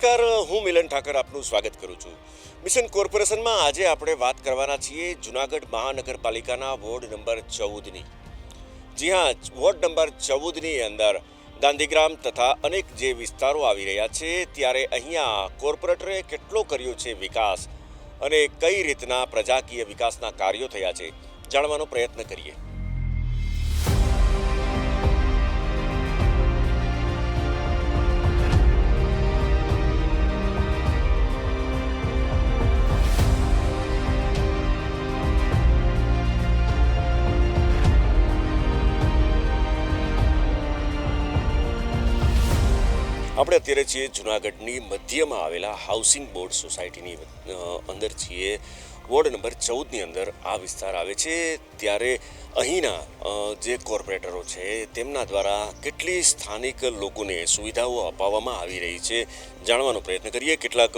નમસ્કાર, હું મિલન ઠાકર આપનું સ્વાગત કરું છું. મિશન કોર્પોરેશનમાં આજે આપણે વાત કરવાના છીએ જુનાગઢ મહાનગરપાલિકાના વોર્ડ નંબર ચૌદની. જી હા, વોર્ડ નંબર ચૌદની અંદર ગાંધીગ્રામ તથા અનેક જે વિસ્તારો આવી રહ્યા છે, ત્યારે અહીંયા કોર્પોરેટરે કેટલો કર્યો છે વિકાસ અને કઈ રીતના પ્રજાકીય વિકાસના કાર્યો થયા છે, જાણવાનો પ્રયત્ન કરીએ. આપણે અત્યારે છીએ જુનાગઢની મધ્યમાં આવેલા હાઉસિંગ બોર્ડ સોસાયટીની અંદર છીએ. વોર્ડ નંબર ચૌદની અંદર આ વિસ્તાર આવે છે. ત્યારે અહીંના જે કોર્પોરેટરો છે, તેમના દ્વારા કેટલી સ્થાનિક લોકોને સુવિધાઓ અપાવવામાં આવી રહી છે જાણવાનો પ્રયત્ન કરીએ. કેટલાક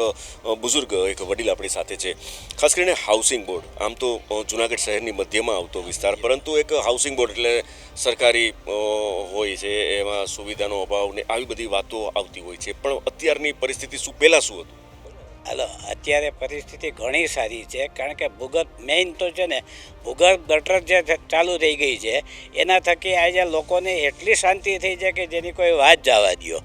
બુઝુર્ગ એક વડીલ આપણી સાથે છે. ખાસ કરીને હાઉસિંગ બોર્ડ. આમ તો જુનાગઢ શહેરની મધ્યમાં આવતો વિસ્તાર, પરંતુ એક હાઉસિંગ બોર્ડ એટલે સરકારી હોય છે, એમાં સુવિધાનો અભાવ ને આવી બધી વાતો આવતી હોય છે. પણ અત્યારની પરિસ્થિતિ શું, પહેલાં શું હતું? હાલો, અત્યારે પરિસ્થિતિ ઘણી સારી છે, કારણ કે ભૂગર્ભ મેઇન તો છે ને, ભૂગર્ભ ગટર જે ચાલુ થઈ ગઈ છે, એના થકી આજે લોકોને એટલી શાંતિ થઈ છે કે જેની કોઈ વાત જવા દ્યો.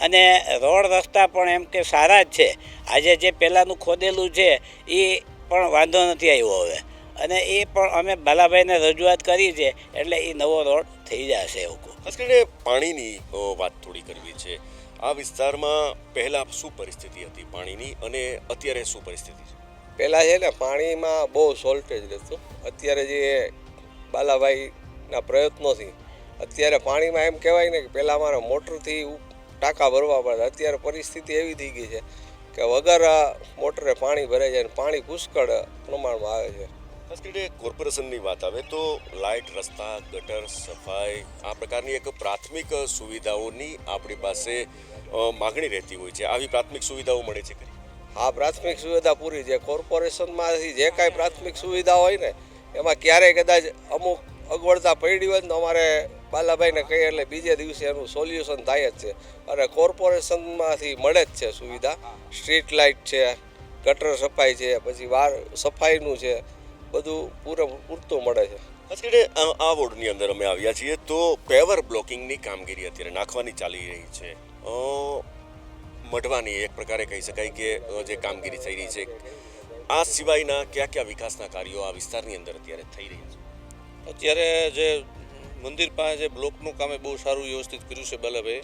અને રોડ રસ્તા પણ એમ કે સારા જ છે. આજે જે પહેલાંનું ખોદેલું છે, એ પણ વાંધો નથી આવ્યો હવે. અને એ પણ અમે બાલાભાઈને રજૂઆત કરી છે, એટલે એ નવો રોડ થઈ જશે એવું. ખાસ પાણીની વાત થોડી કરવી છે. આ વિસ્તારમાં પહેલાં શું પરિસ્થિતિ હતી પાણીની અને અત્યારે શું પરિસ્થિતિ છે? પહેલાં છે ને, પાણીમાં બહુ શોર્ટેજ રહેતું. અત્યારે જે બાલાભાઈના પ્રયત્નોથી અત્યારે પાણીમાં એમ કહેવાય ને કે પહેલાં અમારે મોટરથી ટાંકા ભરવા પડે. અત્યારે પરિસ્થિતિ એવી થઈ ગઈ છે કે વગર મોટરે પાણી ભરાઈ જાય અને પાણી પુષ્કળ પ્રમાણમાં આવે છે. ખાસ કરીને કોર્પોરેશનની વાત આવે તો લાઇટ, રસ્તા, ગટર, સફાઈ, આ પ્રકારની એક પ્રાથમિક સુવિધાઓની આપણી પાસે માગણી રહેતી હોય છે. આવી પ્રાથમિક સુવિધાઓ મળે છે આ પ્રાથમિક સુવિધા પૂરી છે કોર્પોરેશનમાંથી જે કાંઈ પ્રાથમિક સુવિધા હોય ને, એમાં ક્યારેય કદાચ અમુક અગવડતા પડી હોય ને અમારે બાલાભાઈને કહીએ એટલે બીજે દિવસે એનું સોલ્યુશન થાય જ છે. અને કોર્પોરેશનમાંથી મળે જ છે સુવિધા. સ્ટ્રીટ લાઇટ છે, ગટર સફાઈ છે, પછી વાર, સફાઈનું છે બધું પૂરા પૂરતો મળે છે. અત્યારે આ- વોર્ડની અંદર અમે આવ્યા છીએ તો પેવર બ્લોકિંગની કામગીરી અત્યારે નાખવાની ચાલી રહી છે. મઢવાની એક પ્રકારે કહી શકાય કે જે કામગીરી થઈ રહી છે, આ સિવાયના કયા કયા વિકાસના કાર્યો આ વિસ્તારની અંદર અત્યારે થઈ રહ્યા છે? અત્યારે જે મંદિર પાસે જે બ્લોકનું કામ એ બહુ સારું વ્યવસ્થિત કર્યું છે બલભે.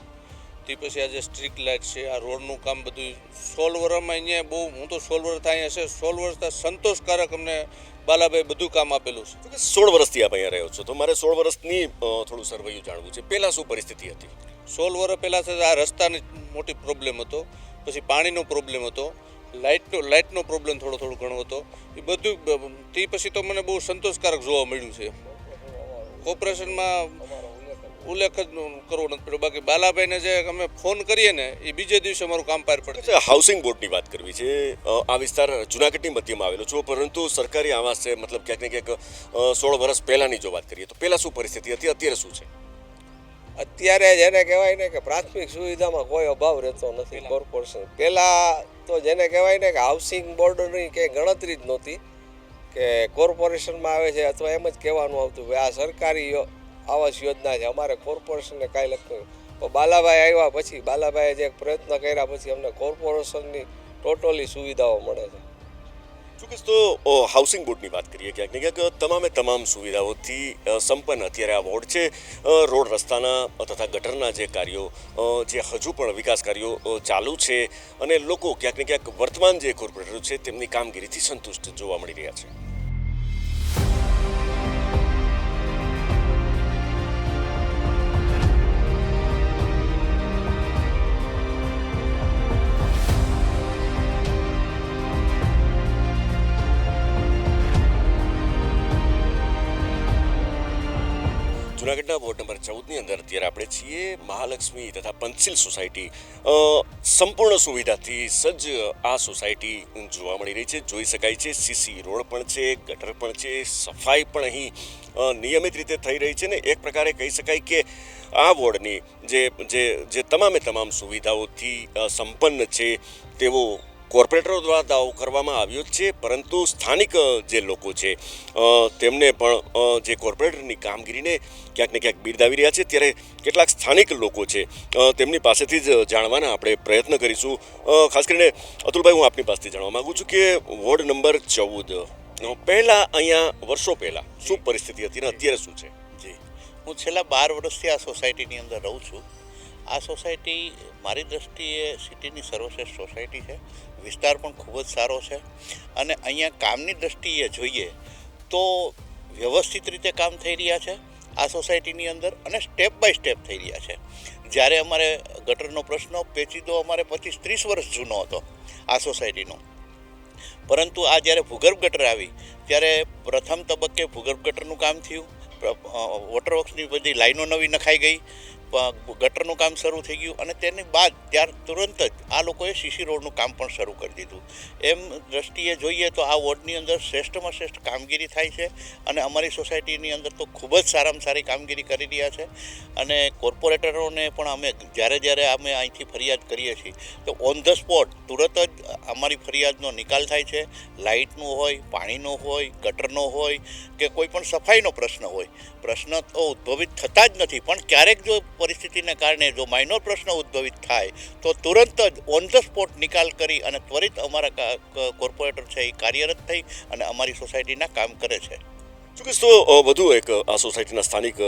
તે પછી આ જે સ્ટ્રીટ લાઇટ છે, આ રોડનું કામ બધું સોળ વર્ષમાં અહીંયા બહુ, હું તો સોળ વર્ષ અહીંયા છે સોળ વર્ષ સંતોષકારક અમને બાલાભાઈ બધું કામ આપેલું છે. સોળ વર્ષથી આપ અહીંયા રહ્યો છો. તો મારે સોળ વર્ષની થોડું સર્વૈયું જાણવું છે. પહેલાં શું પરિસ્થિતિ હતી? સોળ વર્ષ પહેલાં છે આ રસ્તાની મોટી પ્રોબ્લેમ હતો. પછી પાણીનો પ્રોબ્લેમ હતો. લાઇટનો લાઇટનો પ્રોબ્લેમ થોડો થોડો ઘણો હતો. એ બધું તે પછી તો મને બહુ સંતોષકારક જોવા મળ્યું છે. કોર્પોરેશનમાં ઉલ્લેખ જ કરવો નથી પડ્યો. બાકી બાલાભાઈને જે અમે ફોન કરીએ ને એ બીજે દિવસે અમારું કામ પાર પડે. છે હાઉસિંગ બોર્ડની વાત કરવી છે. આ વિસ્તાર જુનાગઢની મધ્યમાં આવેલો છો. પરંતુ સરકારી આવાસ છે મતલબ ક્યાંક ને ક્યાંક સોળ વર્ષ પહેલાંની જો વાત કરીએ તો પહેલાં શું પરિસ્થિતિ હતી? અત્યારે શું છે? અત્યારે જેને કહેવાય ને કે પ્રાથમિક સુવિધામાં કોઈ અભાવ રહેતો નથી કોર્પોરેશન પહેલાં તો જેને કહેવાય ને કે હાઉસિંગ બોર્ડની કંઈ ગણતરી જ નહોતી કે કોર્પોરેશનમાં આવે છે અથવા એમ જ કહેવાનું આવતું કે આ સરકારી આવાસ યોજના છે. અમારે કોર્પોરેશનને કાંઈ લખ્યું. પણ બાલાભાઈ આવ્યા પછી, બાલાભાઈએ જે પ્રયત્ન કર્યા પછી અમને કોર્પોરેશનની ટોટલી સુવિધાઓ મળે છે. ચોક્કસ તો હાઉસિંગ બોર્ડની વાત કરીએ ક્યાંક ક્યાંક તમામે તમામ સુવિધાઓથી સંપન્ન. અત્યારે આ વોર્ડ છે રોડ રસ્તાના તથા ગટરના જે કાર્યો જે હજુ પણ વિકાસ કાર્યો ચાલુ છે અને લોકો ક્યાંક ને ક્યાંક વર્તમાન જે કોર્પોરેટરો છે, તેમની કામગીરીથી સંતુષ્ટ જોવા મળી રહ્યા છે. જુનાગઢના વોર્ડ નંબર ચૌદની અંદર અત્યારે આપણે છીએ. મહાલક્ષ્મી તથા પંચિલ સોસાયટી. સંપૂર્ણ સુવિધાથી સજ્જ આ સોસાયટી જોવા મળી રહી છે. જોઈ શકાય છે, સીસી રોડ પણ છે, ગટર પણ છે, સફાઈ પણ અહીં નિયમિત રીતે થઈ રહી છે ને એક પ્રકારે કહી શકાય કે આ વોર્ડની જે જે તમામે તમામ સુવિધાઓથી સંપન્ન છે તેવો કોર્પોરેટરો દ્વારા દાવો કરવામાં આવ્યો જ છે, પરંતુ સ્થાનિક જે લોકો છે તેમને પણ જે કોર્પોરેટરની કામગીરીને ક્યાંક ને ક્યાંક બિરદાવી રહ્યા છે. ત્યારે કેટલાક સ્થાનિક લોકો છે તેમની પાસેથી જ જાણવાના આપણે પ્રયત્ન કરીશું. ખાસ કરીને અતુલભાઈ, હું આપની પાસેથી જાણવા માગું છું કે વોર્ડ નંબર ચૌદ પહેલાં અહીંયા, વર્ષો પહેલાં શું પરિસ્થિતિ હતી અને અત્યારે શું છે? જી. હું છેલ્લા બાર વર્ષથી આ સોસાયટીની અંદર રહું છું. આ સોસાયટી મારી દૃષ્ટિએ સિટીની સર્વશ્રેષ્ઠ સોસાયટી છે. વિસ્તાર પણ ખૂબ જ સારો છે. અને અહીંયા કામની દૃષ્ટિએ જોઈએ તો વ્યવસ્થિત રીતે કામ થઈ રહ્યા છે આ સોસાયટીની અંદર અને સ્ટેપ બાય સ્ટેપ થઈ રહ્યા છે. જ્યારે અમારે ગટરનો પ્રશ્ન પેચીદો અમારે પચીસ ત્રીસ વર્ષ જૂનો હતો આ સોસાયટીનો. પરંતુ આ જ્યારે ભૂગર્ભ ગટર આવી, ત્યારે પ્રથમ તબક્કે ભૂગર્ભ ગટરનું કામ થયું. વોટર વર્ક્સની બધી લાઈનો નવી નખાઈ ગઈ. ગટરનું કામ શરૂ થઈ ગયું અને તેની બાદ ત્યાર તુરંત જ આ લોકોએ સીસી રોડનું કામ પણ શરૂ કરી દીધું. એમ દ્રષ્ટિએ જોઈએ તો આ વોર્ડની અંદર શ્રેષ્ઠમાં શ્રેષ્ઠ કામગીરી થાય છે અને અમારી સોસાયટીની અંદર તો ખૂબ જ સારામાં સારી કામગીરી કરી રહ્યા છે અને કોર્પોરેટરોને પણ અમે જ્યારે જ્યારે અમે અહીંથી ફરિયાદ કરીએ છીએ તો ઓન ધ સ્પોટ તુરત જ અમારી ફરિયાદનો નિકાલ થાય છે. લાઇટનું હોય, પાણીનો હોય, ગટરનો હોય કે કોઈ પણ સફાઈનો પ્રશ્ન હોય. પ્રશ્ન તો ઉદ્ભવિત થતા જ નથી પણ ક્યારેક જો પરિસ્થિતિને કારણે જો માઇનોર પ્રશ્ન ઉદ્ભવિત થાય તો તુરંત જ ઓન ધ સ્પોટ નિકાલ કરી અને ત્વરિત અમારા કોર્પોરેટર છે એ કાર્યરત થઈ અને અમારી સોસાયટીના કામ કરે છે. શું કહેશો વધુ એક આ સોસાયટીના સ્થાનિક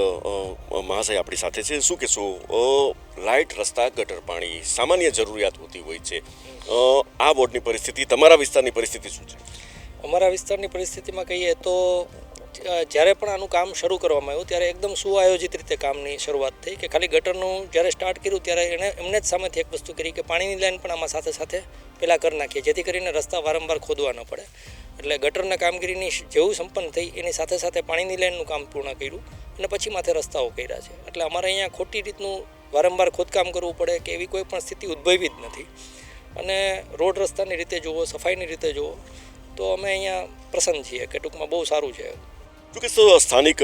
મહાશય આપણી સાથે છે. શું કહેશો લાઇટ રસ્તા ગટર પાણી સામાન્ય જરૂરિયાત હોતી હોય છે. આ વોર્ડની પરિસ્થિતિ તમારા વિસ્તારની પરિસ્થિતિ શું છે? અમારા વિસ્તારની પરિસ્થિતિમાં કહીએ તો જ્યારે પણ આનું કામ શરૂ કરવામાં આવ્યું, ત્યારે એકદમ સુઆયોજિત રીતે કામની શરૂઆત થઈ કે ખાલી ગટરનું જ્યારે સ્ટાર્ટ કર્યું, ત્યારે એણે એમને જ સામેથી એક વસ્તુ કરી કે પાણીની લાઈન પણ આમાં સાથે સાથે પહેલાં કરી નાખીએ, જેથી કરીને રસ્તા વારંવાર ખોદવા ન પડે. એટલે ગટરના કામગીરીની જેવું સંપન્ન થઈ, એની સાથે સાથે પાણીની લાઈનનું કામ પૂર્ણ કર્યું અને પછી માથે રસ્તાઓ કર્યા છે. એટલે અમારે અહીંયા ખોટી રીતનું વારંવાર ખોદકામ કરવું પડે કે એવી કોઈ પણ સ્થિતિ ઉદ્ભવી જ નથી. અને રોડ રસ્તાની રીતે જુઓ, સફાઈની રીતે જુઓ, તો અમે અહીંયા પ્રસન્ન છીએ કે ટૂંકમાં બહુ સારું છે. શું સ્થાનિક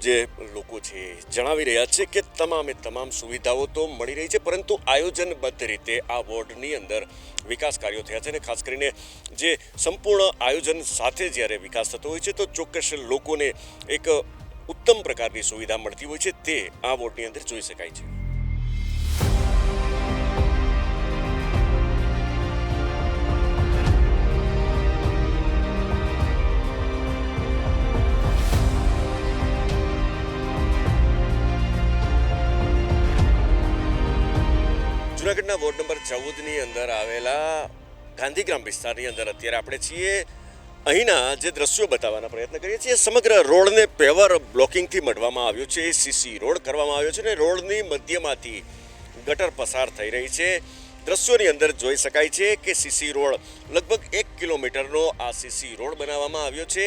જે લોકો છે, જણાવી રહ્યા છે કે તમામે તમામ સુવિધાઓ તો મળી રહી છે, પરંતુ આયોજનબદ્ધ રીતે આ વોર્ડની અંદર વિકાસ કાર્યો થયા છે અને ખાસ કરીને જે સંપૂર્ણ આયોજન સાથે જ્યારે વિકાસ થતો હોય છે, તો ચોક્કસ લોકોને એક ઉત્તમ પ્રકારની સુવિધા મળતી હોય છે, તે આ વોર્ડની અંદર જોઈ શકાય છે. જુનાગઢના વોર્ડ નંબર ચૌદની અંદર આવેલા ગાંધીગ્રામ વિસ્તારની અંદર અત્યારે આપણે છીએ. અહીંના જે દ્રશ્યો બતાવવાના પ્રયત્ન કરીએ છીએ, સમગ્ર રોડને પેવર બ્લોકિંગથી મઢવામાં આવ્યો છે. સીસી રોડ કરવામાં આવ્યો છે અને રોડની મધ્યમાંથી ગટર પસાર થઈ રહી છે. દ્રશ્યોની અંદર જોઈ શકાય છે કે સીસી રોડ લગભગ એક કિલોમીટરનો આ સીસી રોડ બનાવવામાં આવ્યો છે.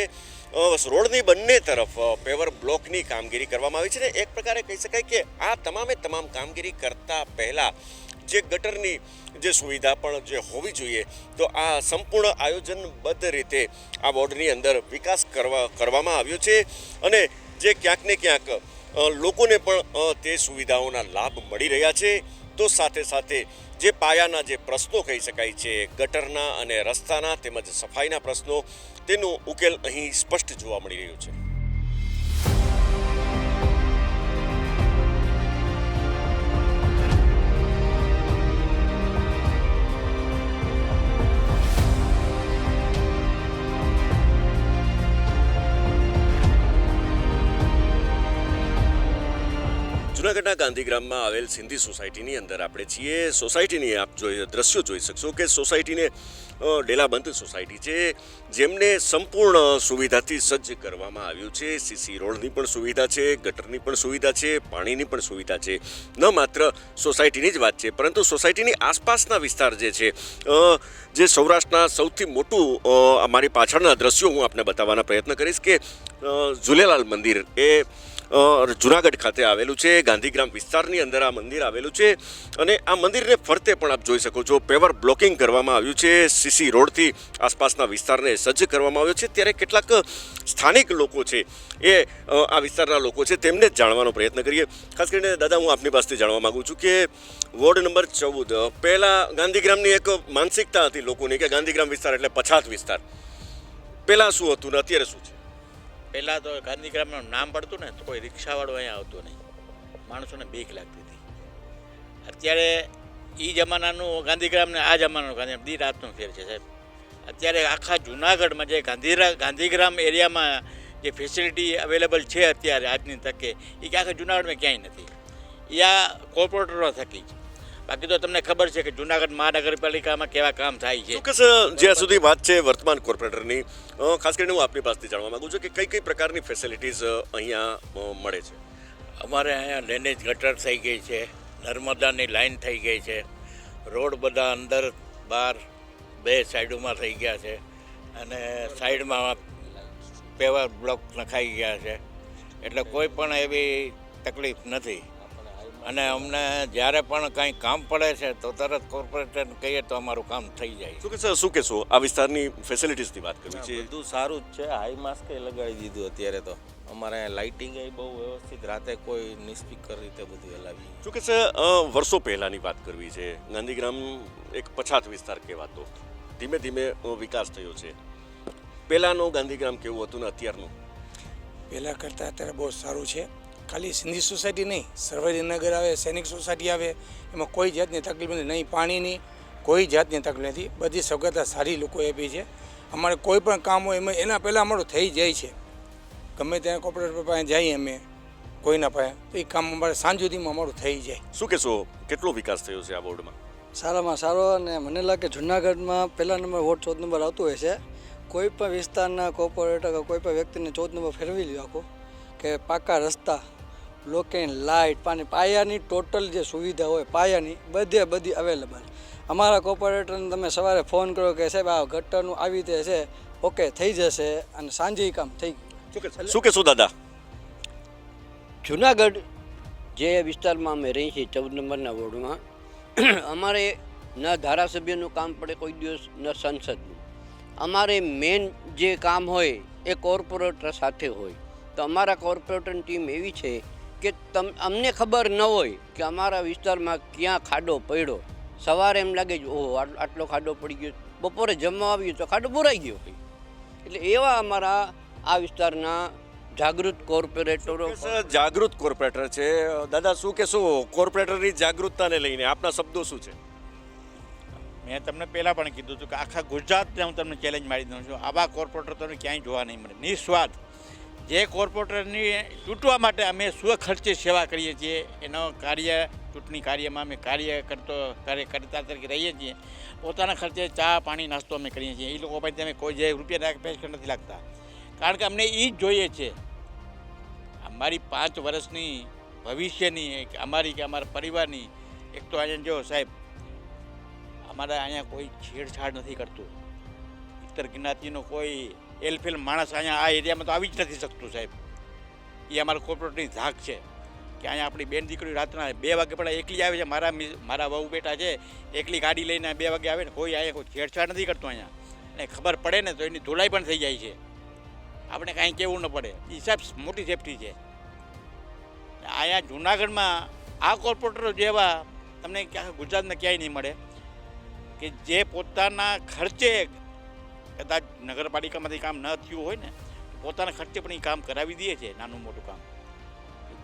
રોડની બંને તરફ પેવર બ્લોકની કામગીરી કરવામાં આવી છે ને એક પ્રકારે કહી શકાય કે આ તમામે તમામ કામગીરી કરતા પહેલા જે ગટરની જે સુવિધા પણ જે હોવી જોઈએ, તો આ સંપૂર્ણ આયોજનબદ્ધ રીતે આ વોર્ડની અંદર વિકાસ કરવા, કરવામાં આવ્યો છે અને જે ક્યાંક ને ક્યાંક લોકોને પણ તે સુવિધાઓના લાભ મળી રહ્યા છે. તો સાથે સાથે જે પાયાના જે પ્રશ્નો કહી શકાય છે, ગટરના અને રસ્તાના તેમજ સફાઈના પ્રશ્નો, તેનો ઉકેલ અહીં સ્પષ્ટ જોવા મળી રહ્યો છે. જુનાગઢના ગાંધીગ્રામમાં આવેલ સિંધી સોસાયટીની અંદર આપણે છીએ. સોસાયટીની આપ જોઈ દ્રશ્યો જોઈ શકશો કે સોસાયટીને ડેલાબંધ સોસાયટી છે, જેમને સંપૂર્ણ સુવિધાથી સજ્જ કરવામાં આવ્યું છે. સીસી રોડની પણ સુવિધા છે, ગટરની પણ સુવિધા છે, પાણીની પણ સુવિધા છે. ન માત્ર સોસાયટીની જ વાત છે, પરંતુ સોસાયટીની આસપાસના વિસ્તાર જે છે જે સૌરાષ્ટ્રના સૌથી મોટું અમારી પાછળના દ્રશ્યો હું આપને બતાવવાના પ્રયત્ન કરીશ કે ઝુલેલાલ મંદિર એ જુનાગઢ ખાતે આવેલું છે, ગાંધીગ્રામ વિસ્તારની અંદર આ મંદિર આવેલું છે અને આ મંદિરને ફરતે પણ આપ જોઈ શકો છો. પેવર બ્લોકિંગ કરવામાં આવ્યું છે સીસી રોડથી આસપાસના વિસ્તારને સજ્જ કરવામાં આવ્યો છે. ત્યારે કેટલાક સ્થાનિક લોકો છે એ આ વિસ્તારના લોકો છે તેમને જાણવાનો પ્રયત્ન કરીએ. ખાસ કરીને દાદા, હું આપની પાસેથી જાણવા માગું છું કે વોર્ડ નંબર ચૌદ, પહેલાં ગાંધીગ્રામની એક માનસિકતા હતી લોકોની કે ગાંધીગ્રામ વિસ્તાર એટલે પછાત વિસ્તાર. પહેલાં શું હતું ને અત્યારે શું છે? પહેલાં તો ગાંધીગ્રામનું નામ પડતું ને તો કોઈ રિક્ષાવાળો અહીંયા આવતો નહીં. માણસોને બીક લાગતી હતી. અત્યારે એ જમાનાનું ગાંધીગ્રામ ને આ જમાનાનું ગાંધીગ્રામ દી રાતનો ફેર છે સાહેબ. અત્યારે આખા જુનાગઢમાં જે ગાંધીરા ગાંધીગ્રામ એરિયામાં જે ફેસિલિટી અવેલેબલ છે અત્યારે આજની તકે એ કે આખા જુનાગઢમાં ક્યાંય નથી. એ આ કોર્પોરેટરો થકી બાકી તો તમને ખબર છે કે જુનાગઢ મહાનગરપાલિકામાં કેવા કામ થાય છે. ચોક્કસ જ્યાં સુધી વાત છે વર્તમાન કોર્પોરેટરની ખાસ કરીને હું આપની પાસેથી જાણવા માંગુ છું કે કઈ કઈ પ્રકારની ફેસિલિટીઝ અહીંયા મળે છે? અમારે અહીંયા ડ્રેનેજ ગટર થઈ ગઈ છે નર્મદાની લાઈન થઈ ગઈ છે રોડ બધા અંદર બહાર બે સાઈડોમાં થઈ ગયા છે અને સાઈડમાં પેવર બ્લોક નખાઈ ગયા છે એટલે કોઈ પણ એવી તકલીફ નથી. અને અમને જ્યારે પણ કાંઈ કામ પડે છે તો તરત કોર્પોરેટર કહીએ તો અમારું કામ થઈ જાય. શું કે શું કહેશો? આ વિસ્તારની ફેસિલિટીઝની વાત કરવી છે. બધું સારું જ છે. હાઈ માસ્ક લગાડી દીધું અત્યારે તો. અમારે લાઇટિંગ બહુ વ્યવસ્થિત રાતે કોઈ નિસ્પીકર રીતે બધું હલાવી. શું કે સર વર્ષો પહેલાંની વાત કરવી છે. ગાંધીગ્રામ એક પછાત વિસ્તાર કહેવાતો. ધીમે ધીમે વિકાસ થયો છે. પહેલાંનો ગાંધીગ્રામ કેવું હતું ને અત્યારનું? પહેલાં કરતાં અત્યારે બહુ સારું છે. ખાલી સિંધી સોસાયટી નહીં સરવરીનગર આવે સૈનિક સોસાયટી આવે એમાં કોઈ જાતની તકલીફ નથી નહીં પાણીની કોઈ જાતની તકલીફ નથી. બધી સગવડતા સારી લોકોએ આપી છે. અમારે કોઈ પણ કામ હોય એમાં એના પહેલાં અમારું થઈ જાય છે. ગમે ત્યાં કોર્પોરેટર પાસે જઈએ અમે કોઈના પાસે તો એ કામ અમારે સાંજ સુધીમાં અમારું થઈ જાય. શું કહેશો કેટલો વિકાસ થયો છે આ બોર્ડમાં? સારામાં સારો અને મને લાગે જુનાગઢમાં પહેલા નંબર વોટ ચૌદ નંબર આવતો હોય છે. કોઈ પણ વિસ્તારના કોર્પોરેટર કે કોઈ પણ વ્યક્તિને ચૌદ નંબર ફેરવી લ્યો આખો. કે પાકા રસ્તા લોકેન લાઇટ પાણી પાયાની ટોટલ જે સુવિધા હોય પાયાની બધે બધી અવેલેબલ અમારા કોર્પોરેટરને તમે સવારે ફોન કરો કે સાહેબ આ ગટરનું આવી રીતે છે ઓકે થઈ જશે અને સાંજે કામ થઈ ગયું. શું કે શું દાદા? જુનાગઢ જે વિસ્તારમાં અમે રહી છીએ ચૌદ નંબરના વોર્ડમાં અમારે ન ધારાસભ્યનું કામ પડે કોઈ દિવસ ન સંસદનું. અમારે મેન જે કામ હોય એ કોર્પોરેટર સાથે હોય. તો અમારા કોર્પોરેટરની ટીમ એવી છે કે તમ અમને ખબર ન હોય કે અમારા વિસ્તારમાં ક્યાં ખાડો પડ્યો. સવારે એમ લાગે છે ઓહો આટલો ખાડો પડી ગયો. બપોરે જમવા આવ્યું તો ખાડો ભરાઈ ગયો હોય એટલે એવા અમારા આ વિસ્તારના જાગૃત કોર્પોરેટરો જાગૃત કોર્પોરેટર છે? દાદા શું કે શું? કોર્પોરેટરની જાગૃતતાને લઈને આપના શબ્દો શું છે? મેં તમને પહેલાં પણ કીધું હતું કે આખા ગુજરાતને હું તમને ચેલેન્જ મારી દઉં છું. આવા કોર્પોરેટર તમને ક્યાંય જોવા નહીં મળે. નિસ્વાર્થ. જે કોર્પોરેટરની ચૂંટવા માટે અમે સ્વખર્ચે સેવા કરીએ છીએ, એનો કાર્ય, ચૂંટણી કાર્યમાં અમે કાર્ય કરતો કાર્ય કરતા તરીકે રહીએ છીએ. પોતાના ખર્ચે ચા, પાણી, નાસ્તો અમે કરીએ છીએ. એ લોકો પાસે અમે કોઈ જે રૂપિયા પૈસા નથી લાગતા. કારણ કે અમને એ જ જોઈએ છે, અમારી પાંચ વર્ષની ભવિષ્યની અમારી કે અમારા પરિવારની, એક તો અહીંયા જો સાહેબ, અમારા અહીંયા કોઈ છેડછાડ નથી કરતું. ઇતર જ્ઞાતિનો કોઈ એલફેલ માણસ અહીંયા આ એરિયામાં તો આવી જ નથી શકતું સાહેબ. એ અમારા કોર્પોરેટની ધાક છે કે અહીંયા આપણી બેન દીકરી રાતના બે વાગે પણ એકલી આવે છે. મારા મારા વહુ બેટા છે, એકલી ગાડી લઈને બે વાગે આવે ને કોઈ અહીંયા કોઈ છેડછાડ નથી કરતો અહીંયા. અને ખબર પડે ને તો એની ધોલાઈ પણ થઈ જાય છે. આપણે કાંઈ કહેવું ન પડે. એ સાહેબ મોટી સેફટી છે. અહીંયા જુનાગઢમાં આ કોર્પોરેટરો જેવા તમને ક્યાં ગુજરાતમાં ક્યાંય નહીં મળે કે જે પોતાના ખર્ચે કદાચ નગરપાલિકામાંથી કામ ન થયું હોય ને પોતાના ખર્ચે પણ એ કામ કરાવી દઈએ છે નાનું મોટું કામ.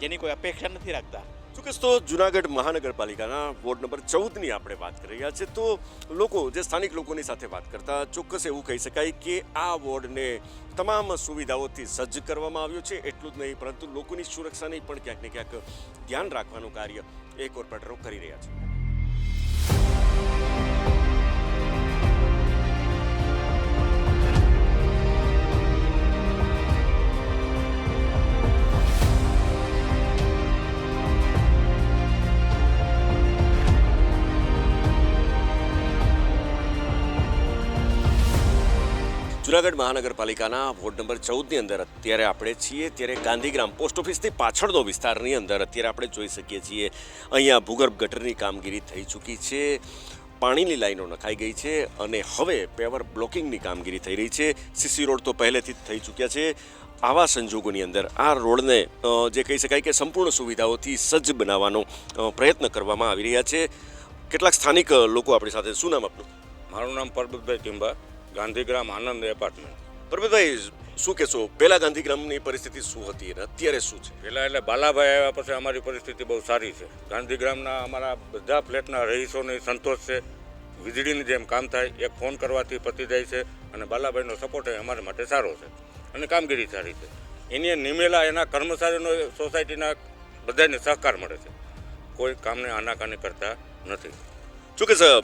જેની કોઈ અપેક્ષા નથી રાખતા. ચોક્કસ તો જુનાગઢ મહાનગરપાલિકાના વોર્ડ નંબર ચૌદની આપણે વાત કરી રહ્યા છે તો લોકો, જે સ્થાનિક લોકોની સાથે વાત કરતા, ચોક્કસ એવું કહી શકાય કે આ વોર્ડને તમામ સુવિધાઓથી સજ્જ કરવામાં આવ્યો છે. એટલું જ નહીં, પરંતુ લોકોની સુરક્ષાની પણ ક્યાંક ને ક્યાંક ધ્યાન રાખવાનું કાર્ય એ કોર્પોરેટરો કરી રહ્યા છે. જુનાગઢ મહાનગરપાલિકાના વોર્ડ નંબર ચૌદની અંદર અત્યારે આપણે છીએ. ત્યારે ગાંધીગ્રામ પોસ્ટ ઓફિસની પાછળનો વિસ્તારની અંદર અત્યારે આપણે જોઈ શકીએ છીએ, અહીંયા ભૂગર્ભ ગટરની કામગીરી થઈ ચૂકી છે. પાણીની લાઈનો નખાઈ ગઈ છે અને હવે પેવર બ્લોકિંગની કામગીરી થઈ રહી છે. સીસી રોડ તો પહેલેથી જ થઈ ચૂક્યા છે. આવા સંજોગોની અંદર આ રોડને જે કહી શકાય કે સંપૂર્ણ સુવિધાઓથી સજ્જ બનાવવાનો પ્રયત્ન કરવામાં આવી રહ્યા છે. કેટલાક સ્થાનિક લોકો આપણી સાથે, શું નામ આપનું? મારું નામ પરબતભાઈ ટીંબા. ગાંધીગ્રામ આનંદ એપાર્ટમેન્ટ. પરબતભાઈ શું કહેશો? પહેલા ગાંધીગ્રામની પરિસ્થિતિ શું હતી અને અત્યારે શું છે? પહેલાં એટલે બાલાભાઈ આવ્યા પછી અમારી પરિસ્થિતિ બહુ સારી છે. ગાંધીગ્રામના અમારા બધા ફ્લેટના રહીશોને સંતોષ છે. વીજળીની જેમ કામ થાય, એક ફોન કરવાથી પતી જાય છે અને બાલાભાઈનો સપોર્ટ અમારા માટે સારો છે અને કામગીરી સારી છે. એની નિમેલા એના કર્મચારીનો સોસાયટીના બધાને સહકાર મળે છે. કોઈ કામને આનાકાની કરતા નથી. સર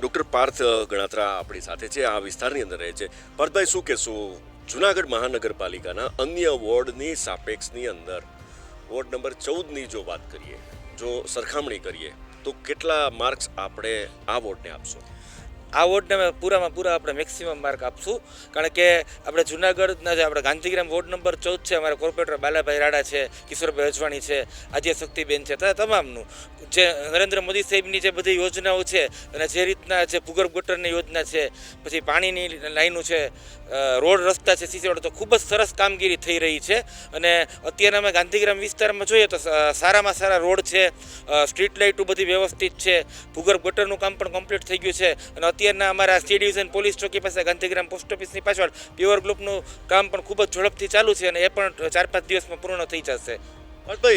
ડૉક્ટર પાર્થ ગણાત્રા આપણી સાથે છે, આ વિસ્તારની અંદર રહે છે. પાર્થભાઈ, શું કહેશું? જુનાગઢ મહાનગરપાલિકાના અન્ય વોર્ડની સાપેક્ષની અંદર, વોર્ડ નંબર ચૌદની જો વાત કરીએ, જો સરખામણી કરીએ, તો કેટલા માર્ક્સ આપણે આ વોર્ડને આપશો? આ વોર્ડને પૂરામાં પૂરા આપણે મેક્સિમમ માર્ક આપશું. કારણ કે આપણે જુનાગઢના જે આપણે ગાંધીગ્રામ વોર્ડ નંબર ચૌદ છે, અમારા કોર્પોરેટર બાલાભાઈ રાડા છે, કિશોરભાઈ અજવાણી છે આદ્ય શક્તિબેન છે તમામનું. જે નરેન્દ્ર મોદી સાહેબની જે બધી યોજનાઓ છે અને જે રીતના જે ભૂગર્ભ ગટરની યોજના છે, પછી પાણીની લાઈનો છે રોડ રસ્તા છે, સીસી રોડ તો ખૂબ જ સરસ કામગીરી થઈ રહી છે. અને અત્યારે અમે ગાંધીગ્રામ વિસ્તારમાં જોઈએ તો સારામાં સારા રોડ છે સ્ટ્રીટ લાઇટો બધી વ્યવસ્થિત છે, ભૂગર્ભ ગટરનું કામ પણ કમ્પ્લીટ થઈ ગયું છે. અને અત્યારના અમારા સી ડિવિઝન પોલીસ ચોકી પાસે ગાંધીગ્રામ પોસ્ટ ઓફિસની પાછળ પ્યોર ગ્રુપનું કામ પણ ખૂબ જ ઝડપથી ચાલુ છે અને એ પણ ચાર પાંચ દિવસમાં પૂર્ણ થઈ જશે.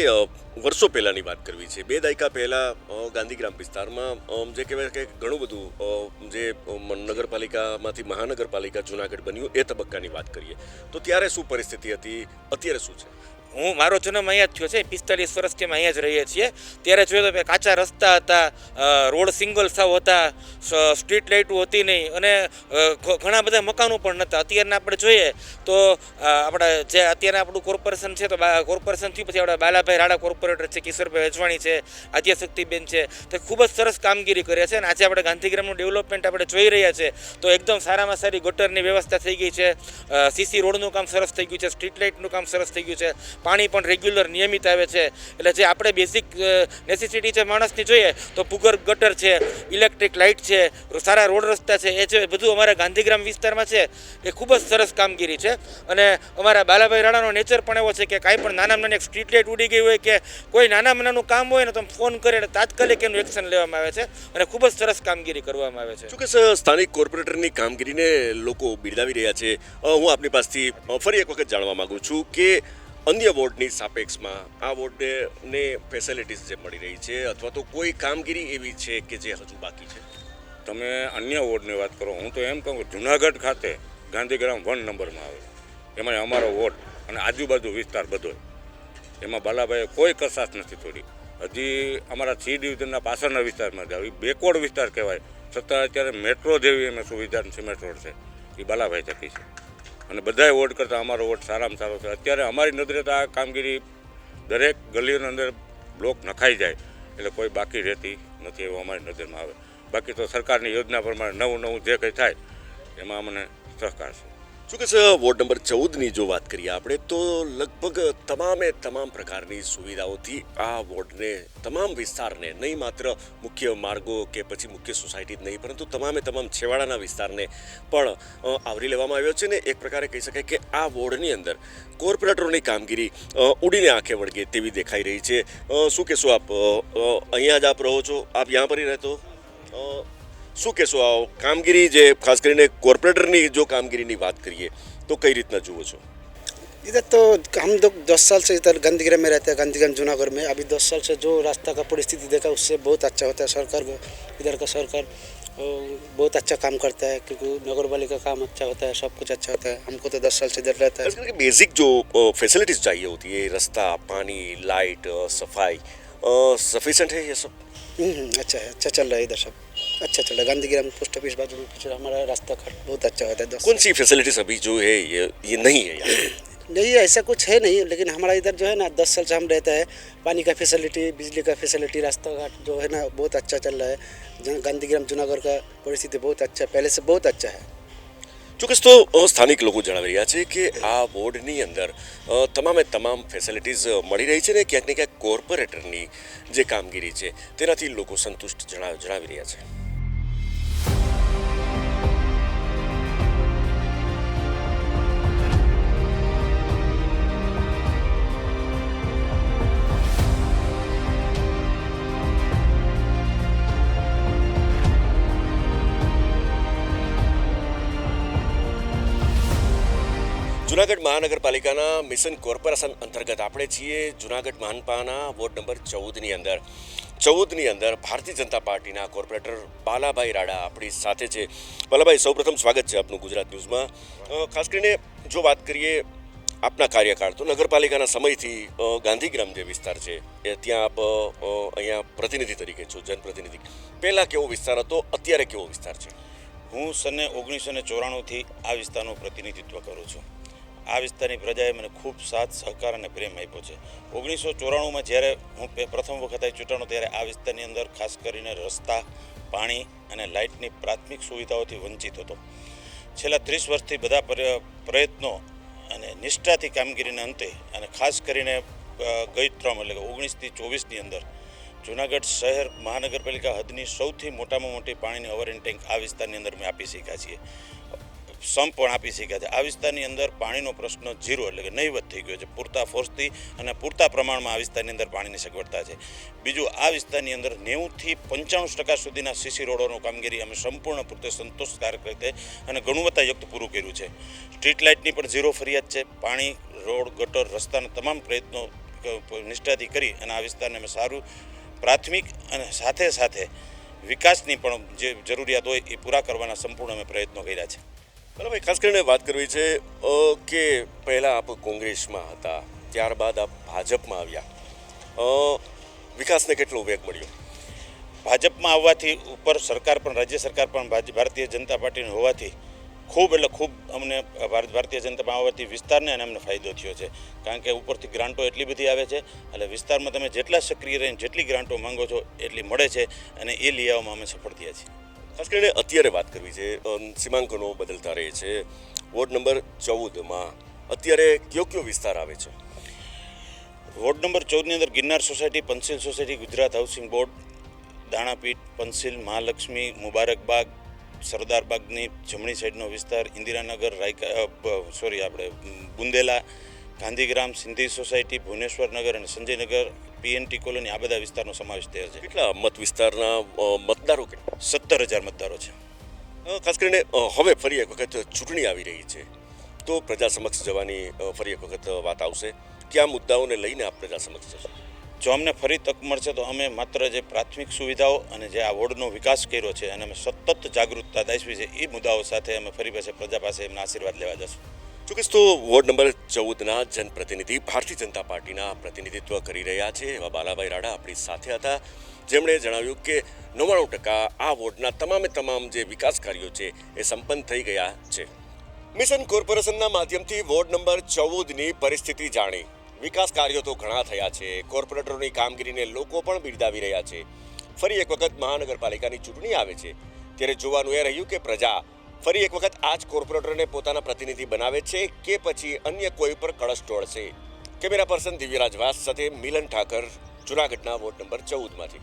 અ, વર્ષો પહેલાંની વાત કરવી છે. બે દાયકા પહેલાં ગાંધીગ્રામ વિસ્તારમાં જે કહેવાય કે ઘણું બધું જે નગરપાલિકામાંથી મહાનગરપાલિકા જુનાગઢ બન્યું એ તબક્કાની વાત કરીએ. તો ત્યારે શું પરિસ્થિતિ હતી? અત્યારે શું છે? હું, મારો જન્મ અહીંયા જ થયો છે, પિસ્તાલીસ વર્ષથી અમે અહીંયા જ રહીએ છીએ. ત્યારે જોયું તો કાચા રસ્તા હતા રોડ સિંગલ સાવ હતા સ્ટ્રીટ લાઇટો હતી નહીં અને ઘણા બધા મકાનો પણ નહોતા અત્યારના આપણે જોઈએ તો આપણે જે અત્યારે આપણું કોર્પોરેશન છે તો કોર્પોરેશન કોર્પોરેશનથી પછી આપણા બાલાભાઈ રાડા કોર્પોરેટર છે, કિશોરભાઈ અજવાણી છે આદ્યશક્તિબેન છે, તે ખૂબ જ સરસ કામગીરી કરે છે અને આજે આપણે ગાંધીગ્રામનું ડેવલપમેન્ટ આપણે જોઈ રહ્યા છે તો એકદમ સારામાં સારી ગટરની વ્યવસ્થા થઈ ગઈ છે. સીસી રોડનું કામ સરસ થઈ ગયું છે, સ્ટ્રીટ લાઇટનું કામ સરસ થઈ ગયું છે. પાણી પણ રેગ્યુલર નિયમિત આવે છે. એટલે જે આપણે બેઝિક નેસેસિટી છે માણસની જોઈએ, તો ભૂગર્ભ ગટર છે ઇલેક્ટ્રિક લાઇટ છે, સારા રોડ રસ્તા છે, એ છે બધું અમારા ગાંધીગ્રામ વિસ્તારમાં છે. એ ખૂબ જ સરસ કામગીરી છે. અને અમારા બાલાભાઈ રાણાનો નેચર પણ એવો છે કે કાંઈ પણ નાના નાની સ્ટ્રીટ લાઇટ ઉડી ગઈ હોય કે કોઈ નાના નાનું કામ હોય ને તો ફોન કરે એટલે તાત્કાલિક એનું એક્શન લેવામાં આવે છે. અને ખૂબ જ સરસ કામગીરી કરવામાં આવે છે. સર, સ્થાનિક કોર્પોરેટરની કામગીરીને લોકો બિરદાવી રહ્યા છે? હું આપની પાસેથી ફરી એક વખત જાણવા માગું છું કે અન્ય વોર્ડની સાપેક્ષમાં આ વોર્ડને ફેસિલિટીઝ જે મળી રહી છે અથવા તો કોઈ કામગીરી એવી છે કે જે હજુ બાકી છે? તમે અન્ય વોર્ડની વાત કરો. હું તો એમ કહું જુનાગઢ ખાતે ગાંધીગ્રામ વન નંબરમાં આવે. એમાં અમારો વોર્ડ અને આજુબાજુ વિસ્તાર બધો એમાં બાલાભાઈએ કોઈ કસાશ નથી થોડી હજી અમારા સી ડિવિઝનના પાછળના વિસ્તારમાં જ આવી. બેકવર્ડ વિસ્તાર કહેવાય. છતાં અત્યારે મેટ્રો જેવી એમ સુવિધા સિમેન્ટ રોડ છે. એ બાલાભાઈ થકી છે. અને બધાય વોટ કરતાં અમારો વોટ સારામાં સારો છે. અત્યારે અમારી નજરે તો આ કામગીરી દરેક ગલીઓની અંદર બ્લોક નખાઈ જાય, એટલે કોઈ બાકી રહેતી નથી એવું અમારી નજરમાં આવે. બાકી તો સરકારની યોજના પ્રમાણે નવું નવું જે કંઈ થાય, એમાં અમને સહકાર છે. જોકે સર વોર્ડ નંબર ચૌદની જો વાત કરીએ આપણે, તો લગભગ તમામે તમામ પ્રકારની સુવિધાઓથી આ વોર્ડને, તમામ વિસ્તારને, નહીં માત્ર મુખ્ય માર્ગો કે પછી મુખ્ય સોસાયટી જ નહીં, પરંતુ તમામે તમામ છેવાડાના વિસ્તારને પણ આવરી લેવામાં આવ્યો છે ને એક પ્રકારે કહી શકાય કે આ વોર્ડની અંદર કોર્પોરેટરોની કામગીરી ઉડીને આંખે વળગે તેવી દેખાઈ રહી છે. શું કહેશો આપ? અહીંયા જ આપ રહો છો? આપ યાં પર રહેતો? શું કહેશો આ કામગીરી જે ખાસ કરીને કોર્પોરેટરની જો કામગીરીની વાત કરીએ તો કઈ રીતના જુઓ છો इधर तो हम लोग दस साल से इधर गांधीग्राम में रहते हैं गांधीग्राम जूनागढ़ में अभी दस साल से जो रास्ता का परिस्थिति देखा उससे बहुत अच्छा होता है सरकार को इधर का सरकार अ, बहुत अच्छा काम करता है क्योंकि नगर पालिका का काम अच्छा होता है सब कुछ अच्छा होता है हमको तो दस साल से इधर रहता खास है करके बेसिक जो फैसिलिटीज चाहिए होती है रास्ता पानी लाइट अ, सफाई सफिशेंट है ये सब हम्म, हम्म, अच्छा है अच्छा चल रहा है इधर सब अच्छा चल रहा है गांधीग्राम पोस्ट ऑफिस बाजू में पीछे हमारा रास्ता घाट बहुत अच्छा होता है दस कौन सी फैसिलिटीज अभी जो है ये ये नहीं है यहाँ नहीं ऐसा कुछ है नहीं लेकिन हमारा इधर जो है ना दस साल से हम रहता है पानी का फैसिलिटी बिजली का फैसिलिटी रास्ता घाट जो है ना बहुत अच्छा चल रहा है जहाँ गांधीग्राम जूनागढ़ का परिस्थिति बहुत अच्छा है पहले से बहुत अच्छा है ચોક્કસ તો અ, સ્થાનિક લોકો જણાવી રહ્યા છે કે આ વોર્ડની અંદર અ, તમામે તમામ ફેસિલિટીઝ મળી રહી છે ને ક્યાંક ને ક્યાંક કોર્પોરેટરની જે કામગીરી છે તેનાથી લોકો સંતુષ્ટ જણાવ જણાવી રહ્યા છે જુનાગઢ મહાનગરપાલિકાના મિશન કોર્પોરેશન અંતર્ગત આપણે છીએ જુનાગઢ મહાનપાના વોર્ડ નંબર ચૌદની અંદર. ચૌદની અંદર ભારતીય જનતા પાર્ટીના કોર્પોરેટર બાલાભાઈ રાડા આપણી સાથે છે. બાલાભાઈ, સૌપ્રથમ સ્વાગત છે આપનું ગુજરાત ન્યૂઝમાં. ખાસ કરીને જો વાત કરીએ આપના કાર્યકાળ, તો નગરપાલિકાના સમયથી ગાંધીગ્રામ જે વિસ્તાર છે, એ ત્યાં આપ અહીંયા પ્રતિનિધિ તરીકે છો, જનપ્રતિનિધિ. પહેલાં કેવો વિસ્તાર હતો, અત્યારે કેવો વિસ્તાર છે? હું સને ઓગણીસો ને ચોરાણુંથી આ વિસ્તારનું પ્રતિનિધિત્વ કરું છું. આ વિસ્તારની પ્રજાએ મને ખૂબ સાથ, સહકાર અને પ્રેમ આપ્યો છે. ઓગણીસો ચોરાણુંમાં જ્યારે હું પ્રથમ વખત ચૂંટાણો, ત્યારે આ વિસ્તારની અંદર ખાસ કરીને રસ્તા, પાણી અને લાઇટની પ્રાથમિક સુવિધાઓથી વંચિત હતો. છેલ્લા ત્રીસ વર્ષથી બધા પ્રયત્નો અને નિષ્ઠાથી કામગીરીના અંતે અને ખાસ કરીને ગઈ ત્રમ એટલે કે ઓગણીસથી ચોવીસની અંદર જુનાગઢ શહેર મહાનગરપાલિકા હદની સૌથી મોટામાં મોટી પાણીની ઓવરહેડ ટેન્ક આ વિસ્તારની અંદર મેં આપી શક્યા છીએ. સંપ પણ આપી શક્યા છે. આ વિસ્તારની અંદર પાણીનો પ્રશ્ન ઝીરો એટલે કે નહીવત થઈ ગયો છે. પૂરતા ફોર્સથી અને પૂરતા પ્રમાણમાં આ વિસ્તારની અંદર પાણીની સગવડતા છે. બીજું, આ વિસ્તારની અંદર નેવુંથી પંચાણું ટકા સુધીના સીસી રોડોનું કામગીરી અમે સંપૂર્ણ પૂરતે સંતોષકારક રીતે અને ગુણવત્તાયુક્ત પૂરું કર્યું છે. સ્ટ્રીટ લાઇટની પણ ઝીરો ફરિયાદ છે. પાણી, રોડ, ગટર, રસ્તાના તમામ પ્રયત્નો નિષ્ઠાથી કરી અને આ વિસ્તારને અમે સારું, પ્રાથમિક અને સાથે સાથે વિકાસની પણ જે જરૂરિયાત હોય એ પૂરા કરવાના સંપૂર્ણ અમે પ્રયત્નો કર્યા છે. બરાબર, ખાસ કરીને વાત કરવી છે કે પહેલાં આપ કોંગ્રેસમાં હતા, ત્યારબાદ આપ ભાજપમાં આવ્યા. વિકાસને કેટલો વેગ મળ્યો? ભાજપમાં આવવાથી ઉપર સરકાર પણ, રાજ્ય સરકાર પણ ભારતીય જનતા પાર્ટીની હોવાથી ખૂબ, એટલે ખૂબ અમને ભારત ભારતીય જનતામાં આવવાથી વિસ્તારને અને અમને ફાયદો થયો છે. કારણ કે ઉપરથી ગ્રાન્ટો એટલી બધી આવે છે, એટલે વિસ્તારમાં તમે જેટલા સક્રિય રહીને જેટલી ગ્રાન્ટો માંગો છો, એટલી મળે છે અને એ લઈ આવવામાં અમે સફળ થયા છીએ. ખાસ કરીને અત્યારે વાત કરવી છે સીમાંકનો બદલતા રહે છે. વોર્ડ નંબર ચૌદમાં અત્યારે કયો કયો વિસ્તાર આવે છે? વોર્ડ નંબર ચૌદની અંદર Girnar society, Pansil society, Gujarat housing board, Danapith, Pansil, Mahalakshmi, Mubarakbag Sardar બાગની જમણી સાઈડનો વિસ્તાર, ઇન્દિરાનગર, રાયકા સોરી, આપણે બુંદેલા ગાંધીગ્રામ સિંધી સોસાયટી ભુવનેશ્વર નગર અને સંજયનગર પીએનટી કોલોની આ બધા વિસ્તારનો સમાવેશ થયો છે. કેટલા મત વિસ્તારના મતદારો કેટલા સત્તર હજાર મતદારો છે. ખાસ કરીને હવે ફરી એક વખત ચૂંટણી આવી રહી છે. તો પ્રજા સમક્ષ જવાની ફરી એક વખત વાત આવશે. કયા મુદ્દાઓને લઈને આપ પ્રજા સમક્ષ જશો? જો અમને ફરી તક મળશે તો અમે માત્ર જે પ્રાથમિક સુવિધાઓ અને જે આ વોર્ડનો વિકાસ કર્યો છે અને અમે સતત જાગૃતતા દાખવી છે એ મુદ્દાઓ સાથે અમે ફરી પાસે પ્રજા પાસે એમના આશીર્વાદ લેવા જશું. ચોક્કસ વોર્ડ નંબર ચૌદના જનપ્રતિનિધિ ભારતીય જનતા પાર્ટીના પ્રતિનિધિત્વ કરી રહ્યા છે. એવા બાલાભાઈ રાડા આપણી સાથે હતા. જેમણે જણાવ્યું કે નવ્વાણું ટકા આ વોર્ડના તમામે તમામ જે વિકાસ કાર્યો છે એ સંપન્ન થઈ ગયા છે. મિશન કોર્પોરેશનના માધ્યમથી વોર્ડ નંબર ચૌદની પરિસ્થિતિ જાણી. વિકાસ કાર્યો તો ઘણા થયા છે. કોર્પોરેટરોની કામગીરીને લોકો પણ બિરદાવી રહ્યા છે. ફરી એક વખત મહાનગરપાલિકાની ચૂંટણી આવે છે. ત્યારે જોવાનું એ રહ્યું કે પ્રજા ફરી એક વખત આ જ કોર્પોરેટરને પોતાના પ્રતિનિધિ બનાવે છે કે પછી અન્ય કોઈ પર કળશ ટોળશે કેમેરા પર્સન દિવ્યરાજ વાસ સાથે મિલન ઠાકર, જુનાગઢના વોર્ડ નંબર ચૌદમાંથી.